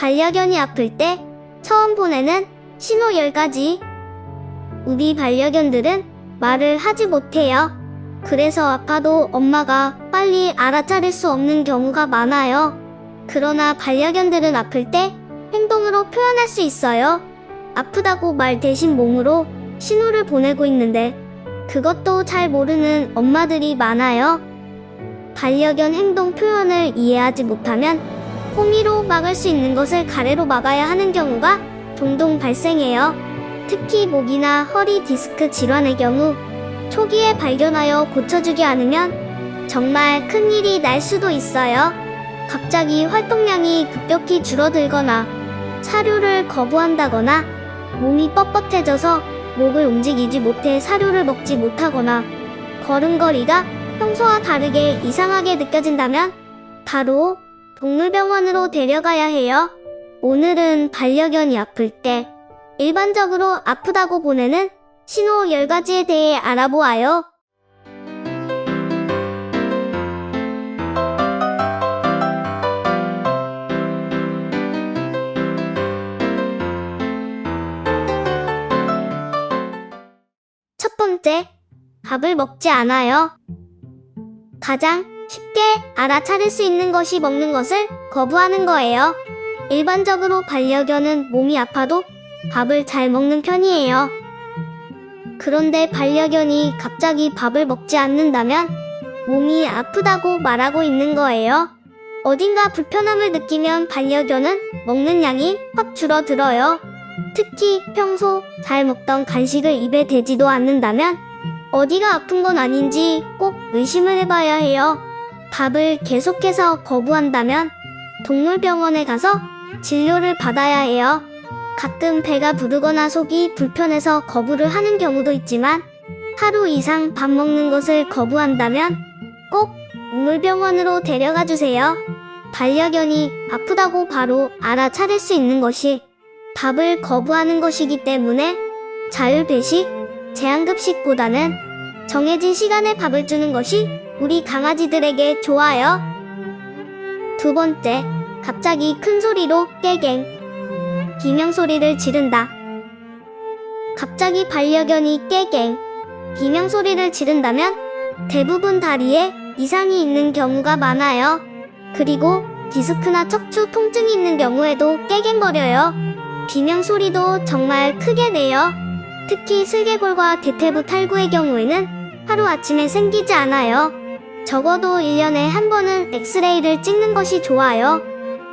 반려견이 아플 때 처음 보내는 신호 10가지. 우리 반려견들은 말을 하지 못해요. 그래서 아파도 엄마가 빨리 알아차릴 수 없는 경우가 많아요. 그러나 반려견들은 아플 때 행동으로 표현할 수 있어요. 아프다고 말 대신 몸으로 신호를 보내고 있는데 그것도 잘 모르는 엄마들이 많아요. 반려견 행동 표현을 이해하지 못하면 호미로 막을 수 있는 것을 가래로 막아야 하는 경우가 종종 발생해요. 특히 목이나 허리 디스크 질환의 경우 초기에 발견하여 고쳐주지 않으면 정말 큰일이 날 수도 있어요. 갑자기 활동량이 급격히 줄어들거나 사료를 거부한다거나 몸이 뻣뻣해져서 목을 움직이지 못해 사료를 먹지 못하거나 걸음걸이가 평소와 다르게 이상하게 느껴진다면 바로 동물병원으로 데려가야 해요. 오늘은 반려견이 아플 때 일반적으로 아프다고 보내는 신호 10가지에 대해 알아보아요. 첫 번째, 밥을 먹지 않아요. 가장 쉽게 알아차릴 수 있는 것이 먹는 것을 거부하는 거예요. 일반적으로 반려견은 몸이 아파도 밥을 잘 먹는 편이에요. 그런데 반려견이 갑자기 밥을 먹지 않는다면 몸이 아프다고 말하고 있는 거예요. 어딘가 불편함을 느끼면 반려견은 먹는 양이 확 줄어들어요. 특히 평소 잘 먹던 간식을 입에 대지도 않는다면 어디가 아픈 건 아닌지 꼭 의심을 해봐야 해요. 밥을 계속해서 거부한다면 동물병원에 가서 진료를 받아야 해요. 가끔 배가 부르거나 속이 불편해서 거부를 하는 경우도 있지만 하루 이상 밥 먹는 것을 거부한다면 꼭 동물병원으로 데려가 주세요. 반려견이 아프다고 바로 알아차릴 수 있는 것이 밥을 거부하는 것이기 때문에 자율배식, 제한급식보다는 정해진 시간에 밥을 주는 것이 우리 강아지들에게 좋아요. 두 번째, 갑자기 큰 소리로 깨갱. 비명 소리를 지른다. 갑자기 반려견이 깨갱, 비명 소리를 지른다면 대부분 다리에 이상이 있는 경우가 많아요. 그리고 디스크나 척추 통증이 있는 경우에도 깨갱거려요. 비명 소리도 정말 크게 내요. 특히 슬개골과 대퇴부 탈구의 경우에는 하루아침에 생기지 않아요. 적어도 1년에 한 번은 엑스레이를 찍는 것이 좋아요.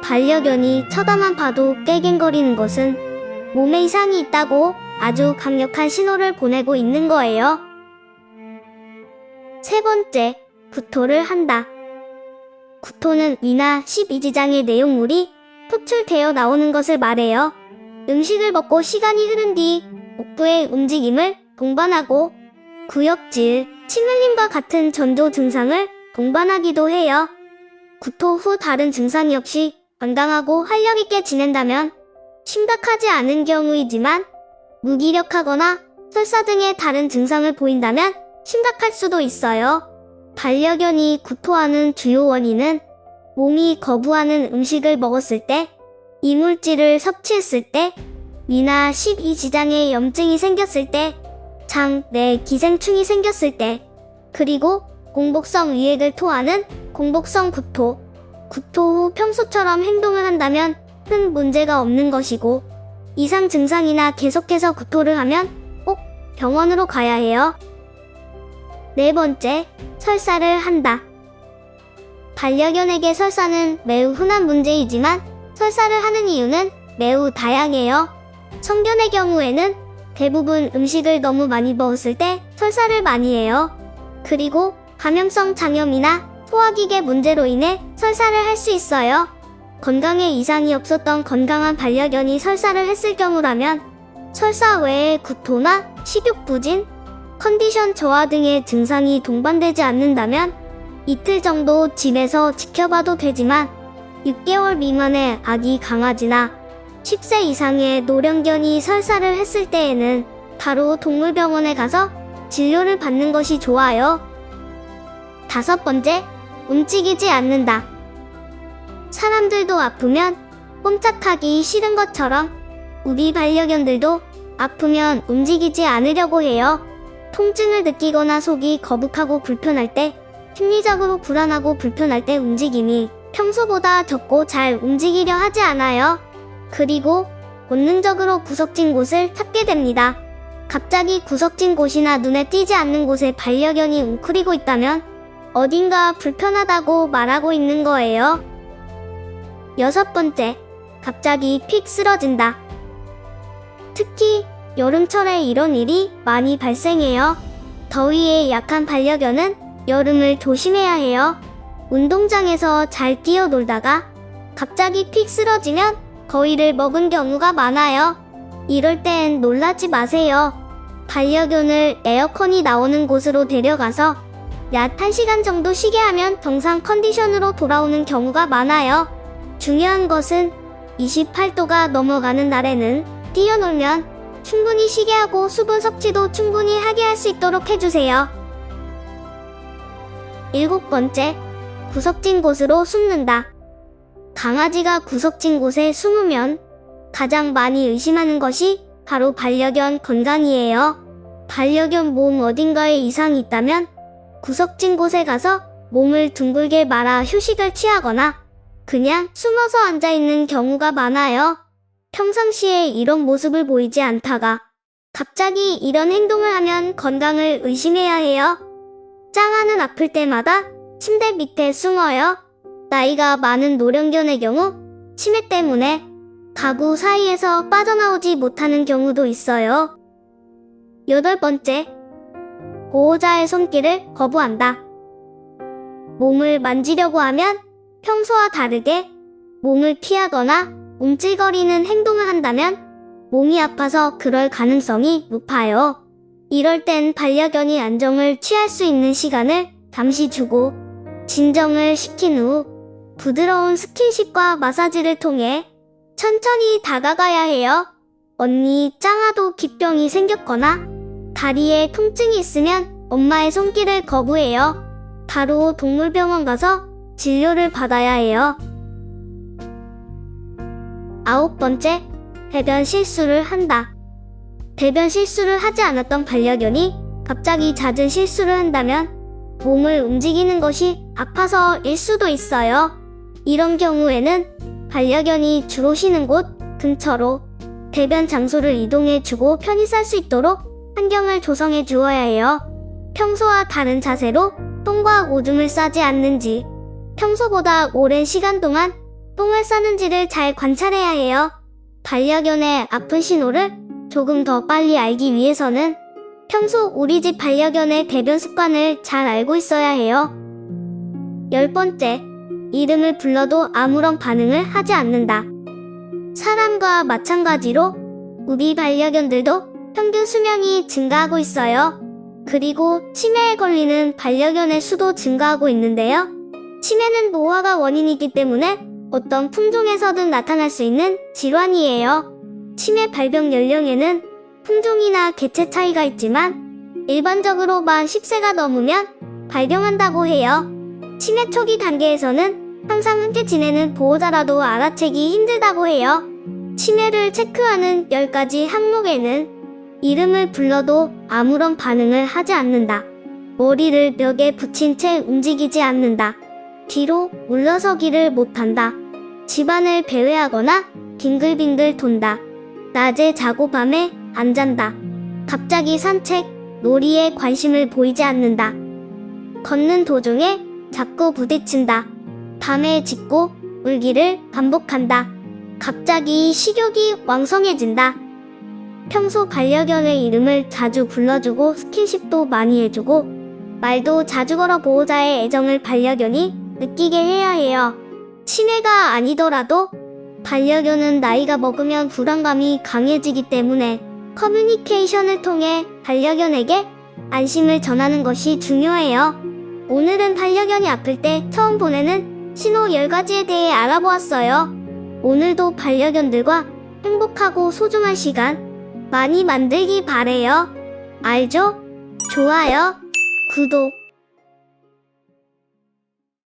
반려견이 쳐다만 봐도 깨갱거리는 것은 몸에 이상이 있다고 아주 강력한 신호를 보내고 있는 거예요. 세 번째, 구토를 한다. 구토는 위나 12지장의 내용물이 토출되어 나오는 것을 말해요. 음식을 먹고 시간이 흐른 뒤 복부의 움직임을 동반하고 구역질, 침 흘림과 같은 전조 증상을 동반하기도 해요. 구토 후 다른 증상이 없이 건강하고 활력있게 지낸다면 심각하지 않은 경우이지만 무기력하거나 설사 등의 다른 증상을 보인다면 심각할 수도 있어요. 반려견이 구토하는 주요 원인은 몸이 거부하는 음식을 먹었을 때, 이물질을 섭취했을 때, 위나 12지장에 염증이 생겼을 때, 장 내 기생충이 생겼을 때, 그리고 공복성 위액을 토하는 공복성 구토. 구토 후 평소처럼 행동을 한다면 큰 문제가 없는 것이고, 이상 증상이나 계속해서 구토를 하면 꼭 병원으로 가야 해요. 네 번째, 설사를 한다. 반려견에게 설사는 매우 흔한 문제이지만 설사를 하는 이유는 매우 다양해요. 성견의 경우에는 대부분 음식을 너무 많이 먹었을 때 설사를 많이 해요. 그리고 감염성 장염이나 소화기계 문제로 인해 설사를 할 수 있어요. 건강에 이상이 없었던 건강한 반려견이 설사를 했을 경우라면 설사 외에 구토나 식욕 부진, 컨디션 저하 등의 증상이 동반되지 않는다면 이틀 정도 집에서 지켜봐도 되지만 6개월 미만의 아기 강아지나 10세 이상의 노령견이 설사를 했을 때에는 바로 동물병원에 가서 진료를 받는 것이 좋아요. 다섯 번째, 움직이지 않는다. 사람들도 아프면 꼼짝하기 싫은 것처럼 우리 반려견들도 아프면 움직이지 않으려고 해요. 통증을 느끼거나 속이 거북하고 불편할 때, 심리적으로 불안하고 불편할 때 움직임이 평소보다 적고 잘 움직이려 하지 않아요. 그리고 본능적으로 구석진 곳을 찾게 됩니다. 갑자기 구석진 곳이나 눈에 띄지 않는 곳에 반려견이 웅크리고 있다면 어딘가 불편하다고 말하고 있는 거예요. 여섯 번째, 갑자기 픽 쓰러진다. 특히 여름철에 이런 일이 많이 발생해요. 더위에 약한 반려견은 여름을 조심해야 해요. 운동장에서 잘 뛰어놀다가 갑자기 픽 쓰러지면 거위를 먹은 경우가 많아요. 이럴 땐 놀라지 마세요. 반려견을 에어컨이 나오는 곳으로 데려가서 약 1시간 정도 쉬게 하면 정상 컨디션으로 돌아오는 경우가 많아요. 중요한 것은 28도가 넘어가는 날에는 뛰어놀면 충분히 쉬게 하고 수분 섭취도 충분히 하게 할 수 있도록 해주세요. 일곱 번째, 구석진 곳으로 숨는다. 강아지가 구석진 곳에 숨으면 가장 많이 의심하는 것이 바로 반려견 건강이에요. 반려견 몸 어딘가에 이상이 있다면 구석진 곳에 가서 몸을 둥글게 말아 휴식을 취하거나 그냥 숨어서 앉아 있는 경우가 많아요. 평상시에 이런 모습을 보이지 않다가 갑자기 이런 행동을 하면 건강을 의심해야 해요. 짱아는 아플 때마다 침대 밑에 숨어요. 나이가 많은 노령견의 경우 치매 때문에 가구 사이에서 빠져나오지 못하는 경우도 있어요. 여덟 번째, 보호자의 손길을 거부한다. 몸을 만지려고 하면 평소와 다르게 몸을 피하거나 움찔거리는 행동을 한다면 몸이 아파서 그럴 가능성이 높아요. 이럴 땐 반려견이 안정을 취할 수 있는 시간을 잠시 주고 진정을 시킨 후 부드러운 스킨십과 마사지를 통해 천천히 다가가야 해요. 언니 짱아도 기병이 생겼거나 다리에 통증이 있으면 엄마의 손길을 거부해요. 바로 동물병원 가서 진료를 받아야 해요. 아홉 번째, 배변 실수를 한다. 배변 실수를 하지 않았던 반려견이 갑자기 잦은 실수를 한다면 몸을 움직이는 것이 아파서일 수도 있어요. 이런 경우에는 반려견이 주로 쉬는 곳 근처로 배변 장소를 이동해 주고 편히 쌀 수 있도록 환경을 조성해 주어야 해요. 평소와 다른 자세로 똥과 오줌을 싸지 않는지, 평소보다 오랜 시간 동안 똥을 싸는지를 잘 관찰해야 해요. 반려견의 아픈 신호를 조금 더 빨리 알기 위해서는 평소 우리 집 반려견의 배변 습관을 잘 알고 있어야 해요. 열 번째, 이름을 불러도 아무런 반응을 하지 않는다. 사람과 마찬가지로 우리 반려견들도 평균 수명이 증가하고 있어요. 그리고 치매에 걸리는 반려견의 수도 증가하고 있는데요. 치매는 노화가 원인이기 때문에 어떤 품종에서든 나타날 수 있는 질환이에요. 치매 발병 연령에는 품종이나 개체 차이가 있지만 일반적으로 만 10세가 넘으면 발병한다고 해요. 치매 초기 단계에서는 항상 함께 지내는 보호자라도 알아채기 힘들다고 해요. 치매를 체크하는 10가지 항목에는 이름을 불러도 아무런 반응을 하지 않는다. 머리를 벽에 붙인 채 움직이지 않는다. 뒤로 물러서기를 못한다. 집안을 배회하거나 빙글빙글 돈다. 낮에 자고 밤에 안 잔다. 갑자기 산책, 놀이에 관심을 보이지 않는다. 걷는 도중에 자꾸 부딪힌다. 밤에 짖고 울기를 반복한다. 갑자기 식욕이 왕성해진다. 평소 반려견의 이름을 자주 불러주고 스킨십도 많이 해주고 말도 자주 걸어 보호자의 애정을 반려견이 느끼게 해야 해요. 치매가 아니더라도 반려견은 나이가 먹으면 불안감이 강해지기 때문에 커뮤니케이션을 통해 반려견에게 안심을 전하는 것이 중요해요. 오늘은 반려견이 아플 때 처음 보내는 신호 10가지에 대해 알아보았어요. 오늘도 반려견들과 행복하고 소중한 시간 많이 만들기 바래요. 알죠? 좋아요, 구독,